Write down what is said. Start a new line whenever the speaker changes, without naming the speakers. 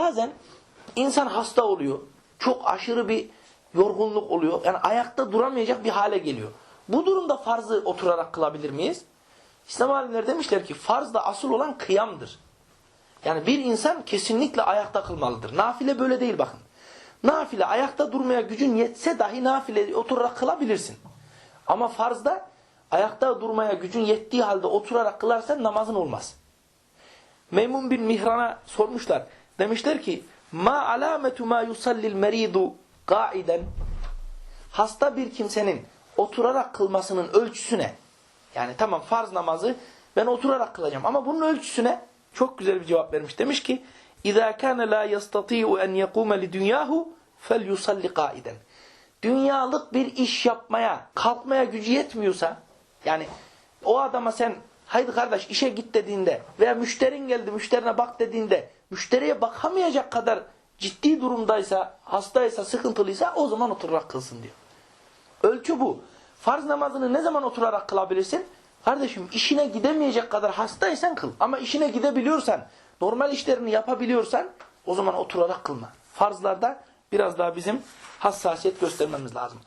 Bazen insan hasta oluyor. Çok aşırı bir yorgunluk oluyor. Yani ayakta duramayacak bir hale geliyor. Bu durumda farzı oturarak kılabilir miyiz? İslam alimleri demişler ki farzda asıl olan kıyamdır. Yani bir insan kesinlikle ayakta kılmalıdır. Nafile böyle değil bakın. Nafile ayakta durmaya gücün yetse dahi nafile oturarak kılabilirsin. Ama farzda ayakta durmaya gücün yettiği halde oturarak kılarsan namazın olmaz. Meymun bin Mihran'a sormuşlar. Demişler ki ma alametu ma yusallil meridu qaiden hasta bir kimsenin oturarak kılmasının ölçüsü ne? Yani tamam farz namazı ben oturarak kılacağım ama bunun ölçüsüne çok güzel bir cevap vermiş. Demiş ki اِذَا كَانَ لَا يَسْتَطِيعُ اَنْ يَقُومَ لِدُنْيَاهُ فَلْيُصَلِّ قَائِدًا Dünyalık bir iş yapmaya, kalkmaya gücü yetmiyorsa, yani o adama sen haydi kardeş işe git dediğinde veya müşterin geldi müşterine bak dediğinde müşteriye bakamayacak kadar ciddi durumdaysa, hastaysa, sıkıntılıysa o zaman oturarak kılsın diyor. Ölçü bu. Farz namazını ne zaman oturarak kılabilirsin? Kardeşim işine gidemeyecek kadar hastaysan kıl. Ama işine gidebiliyorsan, normal işlerini yapabiliyorsan o zaman oturarak kılma. Farzlarda biraz daha bizim hassasiyet göstermemiz lazım.